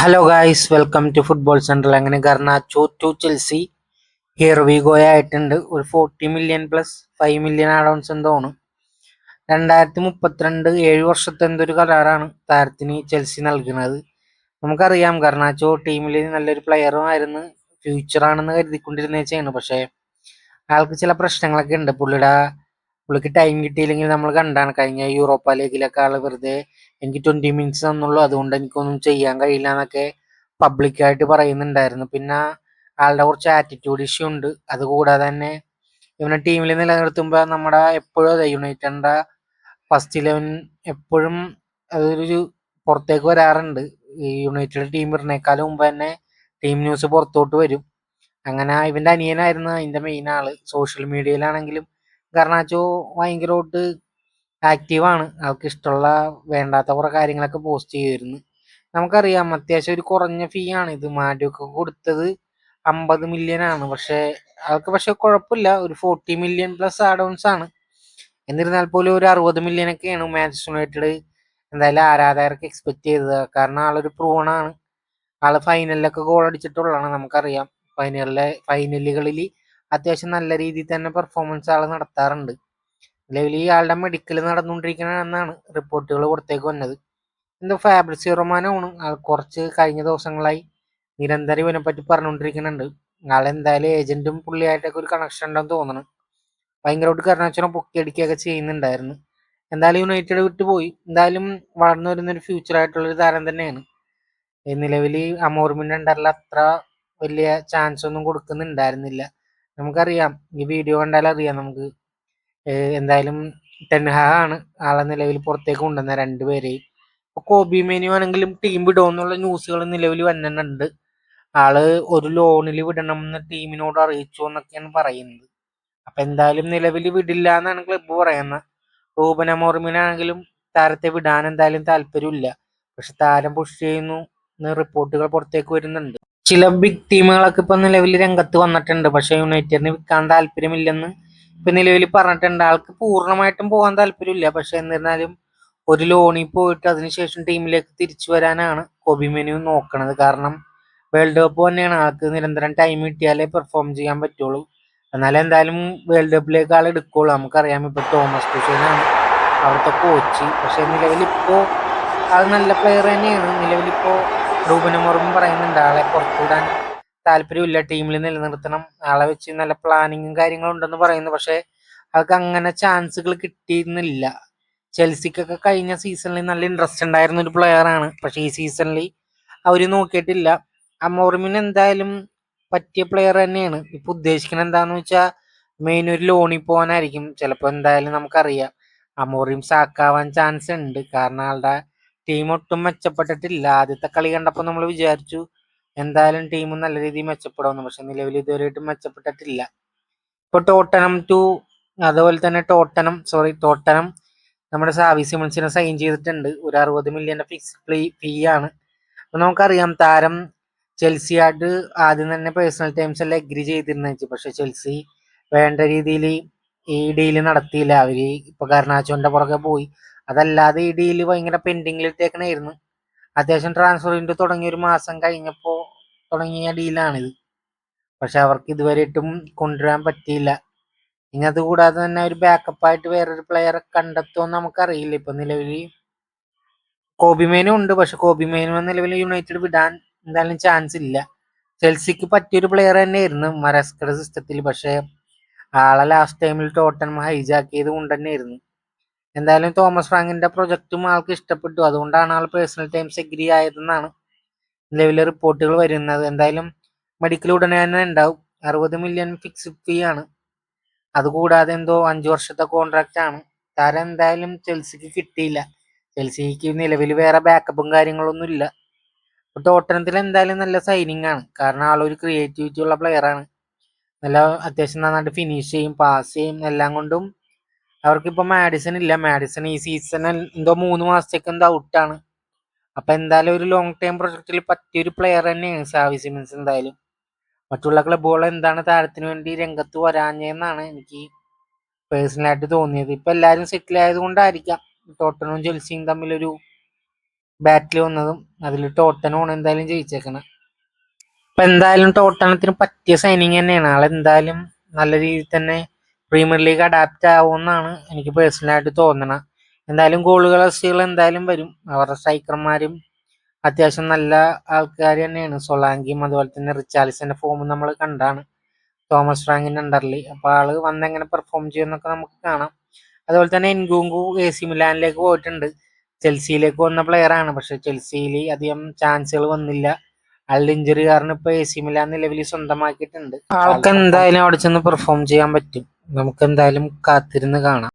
Hello guys welcome to football central അങ്ങനെ Garnacho to Chelsea here we go ആയിട്ടുണ്ട്. ഒരു forty million plus five million addons തോന്നുന്നു. രണ്ടായിരത്തി മുപ്പത്തിരണ്ട് ഏഴ് വർഷത്തെ എന്തൊരു കരാറാണ് താരത്തിന് ചെൽസി നൽകുന്നത്. നമുക്കറിയാം ഗർണാച്ചോ ടീമിൽ നല്ലൊരു പ്ലെയറുമായിരുന്നു ഫ്യൂച്ചറാണെന്ന് കരുതിക്കൊണ്ടിരുന്ന ചെയ്യണം പക്ഷേ അയാൾക്ക് ചില പ്രശ്നങ്ങളൊക്കെ ഉണ്ട്. പുള്ളിയുടെ പുള്ളിക്ക് ടൈം കിട്ടിയില്ലെങ്കിൽ നമ്മൾ കണ്ടാണ്. കഴിഞ്ഞ യൂറോപ്പ ലീഗിലൊക്കെ ആൾ വെറുതെ എനിക്ക് ട്വന്റി മിനിറ്റ്സ് തന്നുള്ളൂ. അതുകൊണ്ട് എനിക്കൊന്നും ചെയ്യാൻ കഴിയില്ല എന്നൊക്കെ പബ്ലിക്കായിട്ട് പറയുന്നുണ്ടായിരുന്നു. പിന്നെ ആളുടെ കുറച്ച് ആറ്റിറ്റ്യൂഡ് ഇഷ്യൂ ഉണ്ട്. അതുകൂടാതെ തന്നെ ഇവനെ ടീമിൽ നിലനിർത്തുമ്പോൾ നമ്മുടെ എപ്പോഴും അതെ യുണൈറ്റഡിന്റെ ഫസ്റ്റ് ഇലവൻ എപ്പോഴും അതൊരു പുറത്തേക്ക് വരാറുണ്ട്. ഈ യുണൈറ്റഡ് ടീം വരുന്നേക്കാളും മുമ്പ് തന്നെ ടീം ന്യൂസ് പുറത്തോട്ട് വരും. അങ്ങനെ ഇവന്റെ അനിയനായിരുന്നു അതിന്റെ മെയിൻ ആൾ. സോഷ്യൽ മീഡിയയിലാണെങ്കിലും ഗർണാച്ചോ ഭയങ്കരമായിട്ട് ആക്റ്റീവാണ് അവൾക്ക് ഇഷ്ടമുള്ള വേണ്ടാത്ത കുറെ കാര്യങ്ങളൊക്കെ പോസ്റ്റ് ചെയ്യുമായിരുന്നു നമുക്കറിയാം അത്യാവശ്യം ഒരു കുറഞ്ഞ ഫീ ആണ്. ഇത് മാഡ്യൂക്ക് കൊടുത്തത് അമ്പത് മില്യൺ ആണ്. പക്ഷെ അവൾക്ക് പക്ഷെ കുഴപ്പമില്ല. ഒരു ഫോർട്ടി മില്യൺ പ്ലസ് ആഡോൺസ് ആണ്. എന്നിരുന്നാൽ പോലും ഒരു അറുപത് മില്യൺ ഒക്കെയാണ് മാഞ്ചസ്റ്റർ യുണൈറ്റഡ് എന്തായാലും ആരാധകർക്ക് എക്സ്പെക്ട് ചെയ്തത്. കാരണം ആളൊരു പ്രൂണാണ് ആൾ ഫൈനലിലൊക്കെ ഗോൾ അടിച്ചിട്ടുള്ളതാണ് നമുക്കറിയാം. ഫൈനലിലെ ഫൈനലുകളിൽ അത്യാവശ്യം നല്ല രീതിയിൽ തന്നെ പെർഫോമൻസ് ആൾ നടത്താറുണ്ട്. നിലവിൽ ഈ ആളുടെ മെഡിക്കൽ നടന്നുകൊണ്ടിരിക്കണമെന്നാണ് റിപ്പോർട്ടുകൾ പുറത്തേക്ക് വന്നത്. എന്തോ ഫാബ്രിസി ആണ് ആൾ കുറച്ച് കഴിഞ്ഞ ദിവസങ്ങളായി നിരന്തരം ഇവനെപ്പറ്റി പറഞ്ഞുകൊണ്ടിരിക്കുന്നുണ്ട്. ആളെന്തായാലും ഏജന്റും പുള്ളിയായിട്ടൊക്കെ ഒരു കണക്ഷൻ ഉണ്ടെന്ന് തോന്നുന്നു ഭയങ്കരമായിട്ട് കരുണാച്ചനെ പൊക്കിയടിക്കുകയൊക്കെ ചെയ്യുന്നുണ്ടായിരുന്നു. എന്തായാലും യുണൈറ്റഡ് വിട്ട് പോയി എന്തായാലും വളർന്നു വരുന്ന ഒരു ഫ്യൂച്ചർ ആയിട്ടുള്ള ഒരു താരം തന്നെയാണ്. നിലവിൽ അമോർമിന്റെ അണ്ടറിൽ അത്ര വലിയ ചാൻസ് ഒന്നും കൊടുക്കുന്നുണ്ടായിരുന്നില്ല. നമുക്കറിയാം. ഈ വീഡിയോ കണ്ടാൽ അറിയാം നമുക്ക്. എന്തായാലും എന്തായാലും ആണ് ആളെ നിലവിൽ പുറത്തേക്ക് കൊണ്ടുവന്ന രണ്ടുപേരെയും ഇപ്പൊ കോബി മേനു ആണെങ്കിലും ടീം വിടുമെന്നുള്ള ന്യൂസുകൾ നിലവിൽ വന്നിട്ടുണ്ട്. ആൾ ഒരു ലോണിൽ വിടണം എന്ന് ടീമിനോട് അറിയിച്ചു എന്നൊക്കെയാണ് പറയുന്നത്. അപ്പൊ എന്തായാലും നിലവിൽ വിടില്ല എന്നാണ് ക്ലബ്ബ് പറയുന്നത്. റൂബൻ അമോർമിനാണെങ്കിലും താരത്തെ വിടാൻ എന്തായാലും താല്പര്യമില്ല. പക്ഷെ താരം പുഷ് ചെയ്യുന്നു റിപ്പോർട്ടുകൾ പുറത്തേക്ക് വരുന്നുണ്ട്. ചില ബിഗ് ടീമുകളൊക്കെ ഇപ്പൊ നിലവിൽ രംഗത്ത് വന്നിട്ടുണ്ട്. പക്ഷെ യുണൈറ്റഡിന് വിൽക്കാൻ താല്പര്യമില്ലെന്ന് ഇപ്പൊ നിലവിൽ പറഞ്ഞിട്ടുണ്ട്. ആൾക്ക് പൂർണമായിട്ടും പോകാൻ താല്പര്യമില്ല. പക്ഷെ എന്നിരുന്നാലും ഒരു ലോണിൽ പോയിട്ട് അതിനുശേഷം ടീമിലേക്ക് തിരിച്ചു വരാനാണ് കോബി മെനു നോക്കണത്. കാരണം വേൾഡ് കപ്പ് തന്നെയാണ്. ആൾക്ക് നിരന്തരം ടൈം കിട്ടിയാലേ പെർഫോം ചെയ്യാൻ പറ്റുള്ളൂ. എന്നാലും എന്തായാലും വേൾഡ് കപ്പിലേക്ക് ആൾ എടുക്കുള്ളൂ. നമുക്കറിയാം ഇപ്പൊ തോമസ് കുഷനാണ് അവിടുത്തെ കോച്ച് പക്ഷെ നിലവിലിപ്പോ ആൾ നല്ല പ്ലെയർ തന്നെയാണ്. നിലവിലിപ്പോ റൂബനമോറും പറയുന്നുണ്ട്. ആളെ പുറത്തുവിടാൻ താല്പര്യമില്ല. ടീമിൽ നിലനിർത്തണം. ആളെ വെച്ച് നല്ല പ്ലാനിങ്ങും കാര്യങ്ങളും ഉണ്ടെന്ന് പറയുന്നു. പക്ഷേ അവർക്ക് അങ്ങനെ ചാൻസുകൾ കിട്ടിയിരുന്നില്ല. ചെൽസിക്കൊക്കെ കഴിഞ്ഞ സീസണിൽ നല്ല ഇൻട്രസ്റ്റ് ഉണ്ടായിരുന്ന ഒരു പ്ലെയർ ആണ്. പക്ഷെ ഈ സീസണിൽ അവർ നോക്കിയിട്ടില്ല. അമോറിമിന് എന്തായാലും പറ്റിയ പ്ലെയർ തന്നെയാണ്. ഇപ്പൊ ഉദ്ദേശിക്കുന്നത് എന്താന്ന് വെച്ചാൽ മെയിൻ ഒരു ലോണിൽ പോകാനായിരിക്കും. ചിലപ്പോൾ എന്തായാലും നമുക്കറിയാം. അമോറിയും സാക്കാവാൻ ചാൻസ് ഉണ്ട്. കാരണം ആളുടെ ടീം ഒട്ടും മെച്ചപ്പെട്ടിട്ടില്ല. ആദ്യത്തെ കളി കണ്ടപ്പോൾ നമ്മൾ വിചാരിച്ചു എന്തായാലും ടീം നല്ല രീതിയിൽ മെച്ചപ്പെടുമെന്ന് പക്ഷെ നിലവിൽ ഇതുവരെയായിട്ടും മെച്ചപ്പെട്ടിട്ടില്ല. ഇപ്പൊ ടോട്ടനം ടു അതുപോലെ തന്നെ ടോട്ടനം സോറി ടോട്ടനം നമ്മുടെ സാവി സിമൺസിനെ സൈൻ ചെയ്തിട്ടുണ്ട്. ഒരു അറുപത് മില്യന്റെ ഫിക്സ് ഫീ ആണ്. അപ്പൊ നമുക്കറിയാം താരം ചെൽസിയായിട്ട് ആദ്യം തന്നെ പേഴ്സണൽ ടൈംസ് എല്ലാം എഗ്രി ചെയ്തിരുന്നു പക്ഷെ ചെൽസി വേണ്ട രീതിയിൽ ഈ ഡീൽ നടത്തിയില്ല. അവർ ഇപ്പൊ കരുണാച്ചോന്റെ പുറകെ പോയി. അതല്ലാതെ ഈ ഡീൽ ഭയങ്കര പെൻഡിങ്ങിൽ ഇട്ടേക്കണായിരുന്നു. അത്യാവശ്യം ട്രാൻസ്ഫർ വിൻഡോ തുടങ്ങിയ ഒരു മാസം കഴിഞ്ഞപ്പോൾ തുടങ്ങിയ ഡീലാണിത് പക്ഷെ അവർക്ക് ഇതുവരെയായിട്ടും കൊണ്ടുവരാൻ പറ്റിയില്ല. ഇനി അത് കൂടാതെ തന്നെ ഒരു ബാക്കപ്പ് ആയിട്ട് വേറൊരു പ്ലെയറെ കണ്ടെത്തുമെന്ന് നമുക്കറിയില്ല. ഇപ്പൊ നിലവിൽ കോബിമേനും ഉണ്ട്. പക്ഷെ കോബിമേനും നിലവിൽ യുണൈറ്റഡ് വിടാൻ എന്തായാലും ചാൻസ് ഇല്ല. ചെൽസിക്ക് പറ്റിയൊരു പ്ലെയർ തന്നെയായിരുന്നു. മരസ്കയുടെ സിസ്റ്റത്തിൽ പക്ഷെ ആളെ ലാസ്റ്റ് ടൈമിൽ ടോട്ടൻ ഹൈജാക്ക് ചെയ്ത് കൊണ്ട് തന്നെയായിരുന്നു എന്തായാലും തോമസ് ഫ്രാങ്കിന്റെ പ്രൊജക്റ്റും ആൾക്ക് ഇഷ്ടപ്പെട്ടു. അതുകൊണ്ടാണ് ആൾ പേഴ്സണൽ ടൈംസ് എഗ്രി ആയതെന്നാണ് നിലവിലെ റിപ്പോർട്ടുകൾ വരുന്നത്. എന്തായാലും മെഡിക്കൽ ഉടനെ തന്നെ ഉണ്ടാവും. അറുപത് മില്യൺ ഫിക്സ്ഡ് ഫീ ആണ്. അതുകൂടാതെ എന്തോ അഞ്ചു വർഷത്തെ കോൺട്രാക്റ്റ് ആണ്. താരം എന്തായാലും ചെൽസിക്ക് കിട്ടിയില്ല. ചെൽസിക്ക് നിലവിൽ വേറെ ബാക്കപ്പും കാര്യങ്ങളൊന്നും ഇല്ല. ടോട്ടനത്തിൽ എന്തായാലും നല്ല സൈനിങ് ആണ്. കാരണം ആളൊരു ക്രിയേറ്റിവിറ്റി ഉള്ള പ്ലെയർ ആണ്. നല്ല അത്യാവശ്യം നന്നായിട്ട് ഫിനിഷ് ചെയ്യും പാസ് ചെയ്യും എല്ലാം കൊണ്ടും അവർക്കിപ്പോ മാഡിസൺ ഇല്ല. മാഡിസൺ ഈ സീസണിൽ എന്തോ മൂന്ന് മാസത്തേക്ക് എന്തോ ഔട്ടാണ് അപ്പൊ എന്തായാലും ഒരു ലോങ് ടൈം പ്രൊജക്റ്റിൽ പറ്റിയ ഒരു പ്ലെയർ തന്നെയാണ് സാവി സിമിൻസ് എന്തായാലും. മറ്റുള്ള ക്ലബ്ബുകൾ എന്താണ് താരത്തിന് വേണ്ടി രംഗത്ത് വരാഞ്ഞെന്നാണ് എനിക്ക് പേഴ്സണലായിട്ട് തോന്നിയത്. ഇപ്പൊ എല്ലാവരും സെറ്റിൽ ആയത് കൊണ്ടായിരിക്കാം ടോട്ടനും ചെൽസിയും തമ്മിലൊരു ബാറ്റിൽ വന്നതും. അതിൽ ടോട്ടനുമാണ് എന്തായാലും ജയിച്ചേക്കണം. അപ്പൊ എന്തായാലും ടോട്ടനത്തിന് പറ്റിയ സൈനിങ് തന്നെയാണ്. ആളെന്തായാലും നല്ല രീതിയിൽ തന്നെ പ്രീമിയർ ലീഗ് അഡാപ്റ്റ് ആവുമെന്നാണ് എനിക്ക് പേഴ്സണലായിട്ട് തോന്നണത് എന്തായാലും ഗോളുകൾ അസികൾ എന്തായാലും വരും. അവരുടെ സ്ട്രൈക്കർമാരും അത്യാവശ്യം നല്ല ആൾക്കാർ തന്നെയാണ്. സൊളാങ്കിയും അതുപോലെ തന്നെ റിച്ചാലിസിന്റെ ഫോമും നമ്മൾ കണ്ടാണ്. തോമസ് ഫ്രാങ്കിന്റെ അണ്ടറിൽ അപ്പോൾ ആൾ വന്നെങ്ങനെ പെർഫോം ചെയ്യുമെന്നൊക്കെ നമുക്ക് കാണാം. അതുപോലെ തന്നെ എൻഗൂങ്കു എ സി മിലാനിലേക്ക് പോയിട്ടുണ്ട്. ചെൽസിയിലേക്ക് വന്ന പ്ലെയർ ആണ്. പക്ഷെ ചെൽസിയിൽ അധികം ചാൻസുകൾ വന്നില്ല. ആളുടെ ഇഞ്ചുറി കാരണം ഇപ്പൊ എ സി മിലാൻ നിലവിൽ സ്വന്തമാക്കിയിട്ടുണ്ട്. ആൾക്ക് എന്തായാലും അവിടെ ചെന്ന് പെർഫോം ചെയ്യാൻ പറ്റും. നമുക്ക് എന്തായാലും കാത്തിരുന്ന് കാണാം.